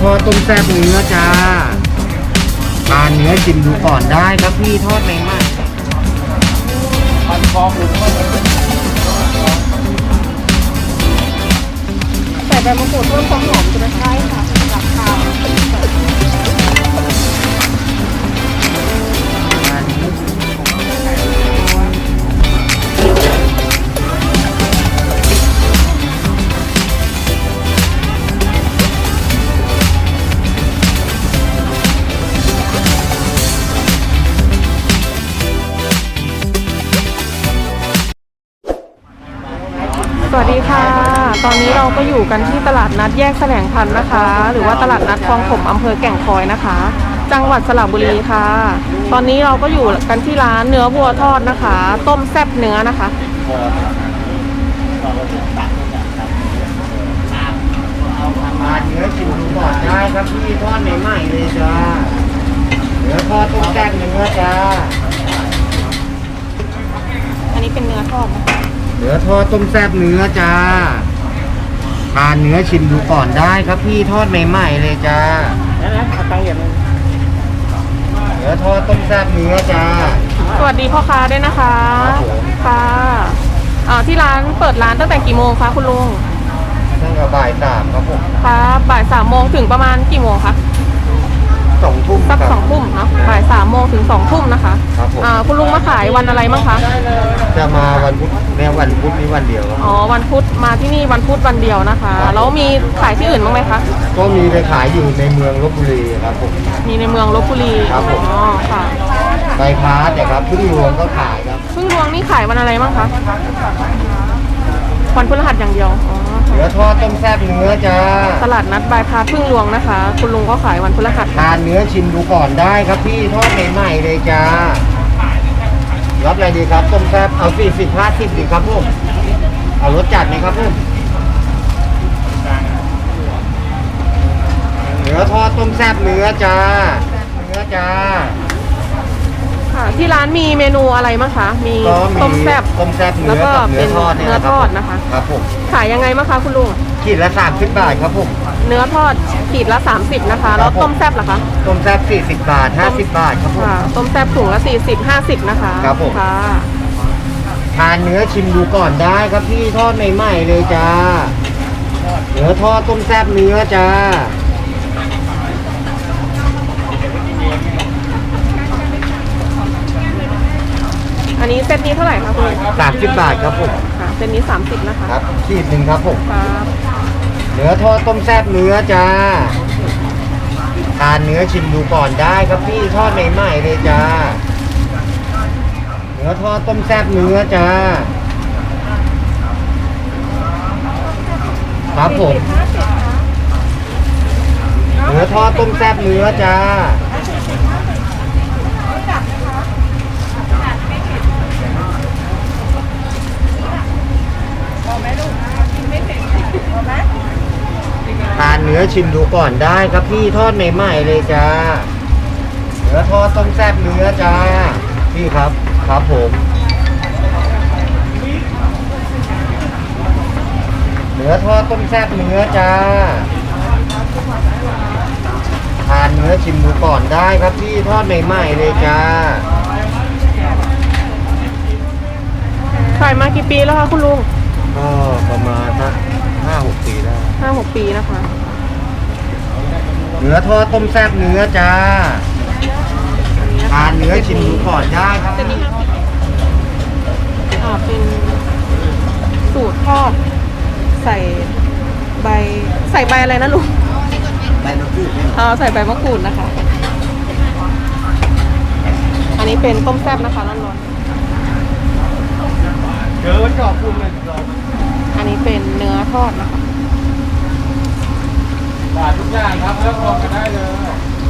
ทอดต้มแซ่บเนื้อจ้าทานเนื้อชิมดูก่อนได้ครับพี่ทอดไหม่พันฟองหรือว่าใส่ใบมะกรูดเพิ่มความหอมจะไม่ใช่ค่ะ ก็อยู่กันที่ตลาดนัดแยกแสลงพันธุ์นะคะ หรือว่าตลาดนัดคลองถมอำเภอแก่งคอยนะคะ จังหวัดสระบุรีค่ะ ตอนนี้เราก็อยู่กันที่ร้านเนื้อวัวทอดนะคะ ต้มแซ่บเนื้อนะคะทานเนื้อชิมดูก่อนได้ครับพี่ทอดใหม่ๆเลยจ้าเนื้อทอดต้มแซ่บเนื้อจ้าอันนี้เป็นเนื้อทอดนะคะเนื้อทอดต้มแซ่บเนื้อจ้า ทานเนื้อชิมดูก่อนได้ครับพี่ทอดใหม่ๆเลยจ้าแล้วนะเอาตังค์เหรียญหนึงเนื้อทอดต้มแซ่บเนื้อจ้าสวัสดีพ่อค้าด้วยนะคะครับผมค่ะอ่าที่ร้านเปิดร้านตั้งแต่กี่โมงคะคุณลุงตั้งแต่บ่ายสามครับผม ครับบ่ายสามโมงถึงประมาณกี่โมงคะ ถึงสองทุ่มนะคะครับผมอ่าคุณลุงมาขายวันอะไรบ้างคะ จะมาวันพุธแม้วันพุธนี้วันเดียวครับ อ๋อ วันพุธมาที่นี่วันพุธวันเดียวนะคะแล้วมีขายที่อื่นบ้างไหมคะ ก็มีไปขายอยู่ในเมืองลบบุรีครับผม มีในเมืองลบบุรี ครับผม อ๋อ ค่ะ ไปพาร์ทเนี่ยครับพึ่งรวงก็ขายครับ พึ่งรวงนี่ขายวันอะไรบ้างคะ วันพฤหัสอย่างเดียว อ๋อเนื้ค่ะอทอดต้มแซ่บเนื้อจ้าตลาดนัดบายพาสพึ่งรวงนะคะ คุณลุงก็ขายวันพฤหัสทานเนื้อชิมดูก่อนได้ครับพี่ทอดใหม่ๆเลยจ้ารับอะไรดีครับต้มแซ่บเอาสี่สิบห้าสิบดีครับผมเอารสจัดไหมครับผมเนื้อทอดต้มแซ่บเนื้อจ้าเนื้อจ้า ค่ะ ที่ร้านมีเมนูอะไรบ้างคะ มีก็มีต้มแซ่บ ต้มแซ่บเนื้แล้อวก็กับเนื้อทอดเนี่ยเป็นเนื้อนะคทรับอดนะคะ ครับผมขายยังไงบ้างคะคุณลุง ขีดละสามสิบบาทครับผม เนื้อทอดขีดละ 30 นะคะ แล้วต้มแซ่บล่ะคะ ต้มแซ่บ40 บาท 50 บาทครับผม ค่ะ ต้มแซ่บถุงละ 40 50 นะคะครับผม ค่ะ ทานเนื้อชิมดูก่อนได้ครับพี่ทอดใหม่ๆเลยจ้า เนื้อทอดต้มแซ่บเนื้อจ้า อั นนี้เซตนี้เท่าไหร่คะคุณลุง30บาทครับผมค่ะเซตนี้ 30 นะคะครับขีดหนึ่งครับผมครับเนื้อทอดต้มแซ่บเนื้อจ้าทานเนื้อชิมดูก่อนได้ครับพี่ทอดใหม่ๆเลยจ้าเนื้อทอดต้มแซ่บเนื้อจ้าครับผมเนื้อทอดต้มแซ่บเนื้อจ้า ทา นเนื้อชิมดูก่อนได้ครับพี่ทอดใหม่ๆเลยจ้าเนื้อทอดต้มแซ่บเนื้อจ้า พี่ครับครับผม เนื้อทอดต้มแซ่บเนื้อจ้าทานเนื้อชิมดูก่อนได้ครับพี่ทอดใหม่ๆเลยจ้าขายมากี่ปีแล้วคะคุณลุงก็ประมาณสักห้าหกปีได้ห้าหกปีนะคะ เนื้อทอดต้มแซ่บเนื้อจ้าทานเนื้อชิมดูก่อนได้ครับเซตนี้อ่าเป็นสูตรทอดใส่ใบใส่ใบอะไรนะลุงใบมะกรูดเนี่ยเออใส่ใบมะกรูดนะคะ อันนี้เป็นต้มแซ่บนะคะร้อนเดี๋ยววันจอบคุณเลยจอบๆอันนี้เป็นเนื้อทอดนะคะ บาททุกอย่างครับแล้วรวมกันได้เลย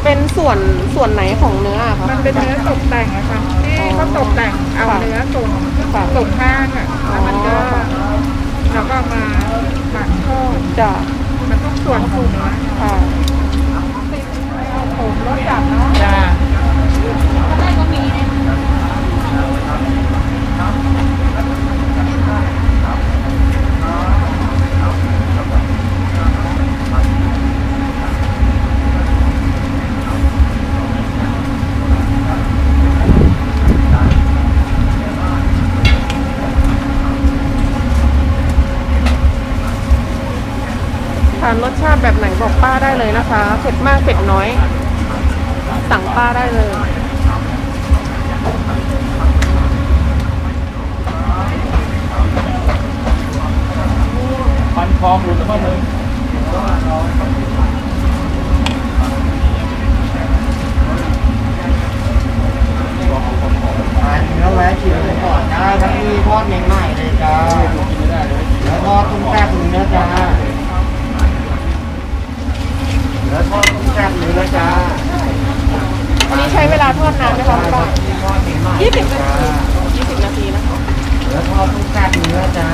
เป็นส่วนส่วนไหนของเนื้ออะคะ มันเป็นเนื้อตกแต่งอะค่ะที่เขาตกแต่งเอาค่ะเนื้อส่งค่ะส่งห้างอะแล้วมันก็อ๋อเราก็เอามาหมักทอดจะมันต้องส่วนปรุงนะค่ะผมรสจัดเนาะจ้า รสชาติแบบไหนบอกป้าได้เลยนะคะเผ็ดมากเผ็ดน้อย สั่งป้าได้เลยฟันคอหลุดเข้าเลยทานเนื้อแวะชิมดูก่อนได้ครับพี่ทอดใหม่ๆเลยจ้า กินไม่ได้เลย เนื้อทอดต้มแซ่บเนื้อจ้าเนื้อทอดต้มแซ่บเนื้อจ้า วันนี้ใช้เวลาทอดนานไหมคะคุณป้า ทอดใหม่ๆ ยี่สิบนา จ้า ทียี่สิบนาทีนะคะ เนื้อทอดต้มแซ่บเนื้อจ้า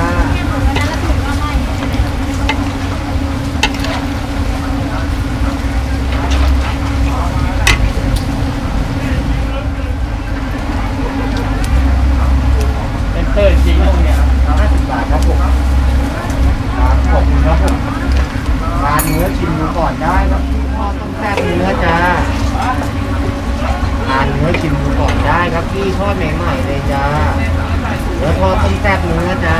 เป็นเตอร์จริงตรงเนี้ย ห้าสิบบาทครับผมครับขอบคุณครับผมทานเนื้ อชิมดูก่อนได้ครับทอดต้มแซ่บเนื้อจ้าทานเนื้อชิมดูก่อนได้ครับพี่ทอดใหม่ๆเลยจ้าเนื้อทอดต้มแซ่บเนื้อจ้า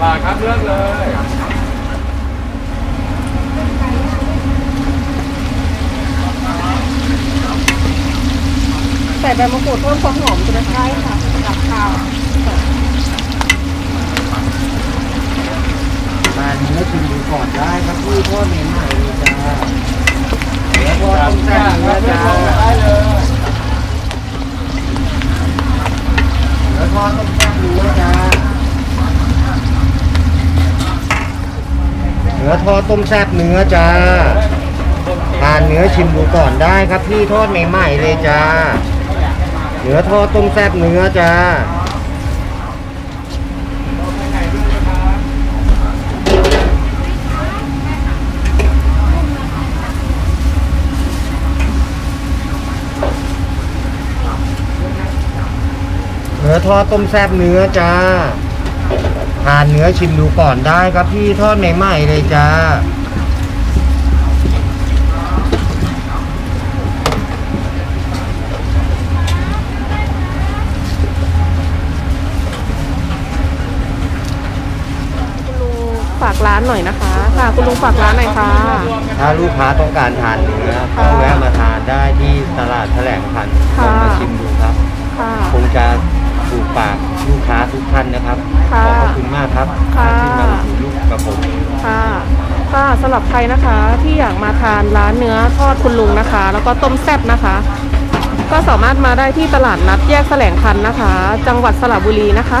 บาทครับเลือกเลยใส่ใบมะกรูดเพิ่มความหอมจะได้ใช่ค่ะกับข้าว ทาน เนื้อชิมดูก่อนได้ครับพี่ทอดใหม่ๆเลยจ้าเนื้อทอดต้มแซ่บเนื้อจ้าได้เลยเนื้อทอดต้มแซ่บเนื้อจ้าเนื้อทอดต้มแซ่บเนื้อจ้าทานเนื้อชิมดูก่อนได้ครับพี่ทอดใหม่ๆเลยจ้าเนื้อทอดต้มแซ่บเนื้อจ้า อทอดต้มแซ่บเนื้อจ้าทานเนื้อชิมดูก่อนได้ครับพี่ทอดใหม่ๆเลยจ้าคุณลุงฝากร้านหน่อยนะคะค่ะคุณลุงฝากร้านหน่อยค่ะ ถ้าลูกค้าต้องการทานเนื้อก็แวะมาทานได้ที่ตลาดำหรับใครนะคะที่อยากมาทานร้านเนื้อทอดคุณลุงนะคะ แล้วก็ต้มแซ่บนะคะ ก็สามารถมาได้ที่ตลาดนัดแยกแสลงพันธุ์นะคะ จังหวัดสระบุรีนะคะ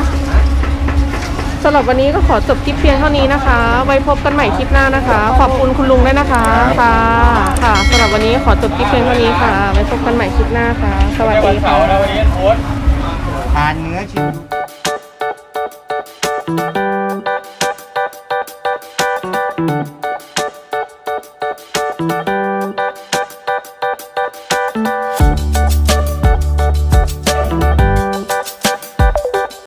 สำหรับวันนี้ก็ขอจบคลิปเพียงเท่านี้นะคะ ไว้พบกันใหม่คลิปหน้านะคะ ขอบคุณคุณลุงด้วยนะคะค่ะค่ะสำหรับวันนี้ขอจบคลิปเพียงเท่านี้ค่ะ ไว้พบกันใหม่คลิปหน้าค่ะ สวัสแค่วัดีนค่ะเสาร์นะวันนี้โอ๊ตทานเนื้อชิมดู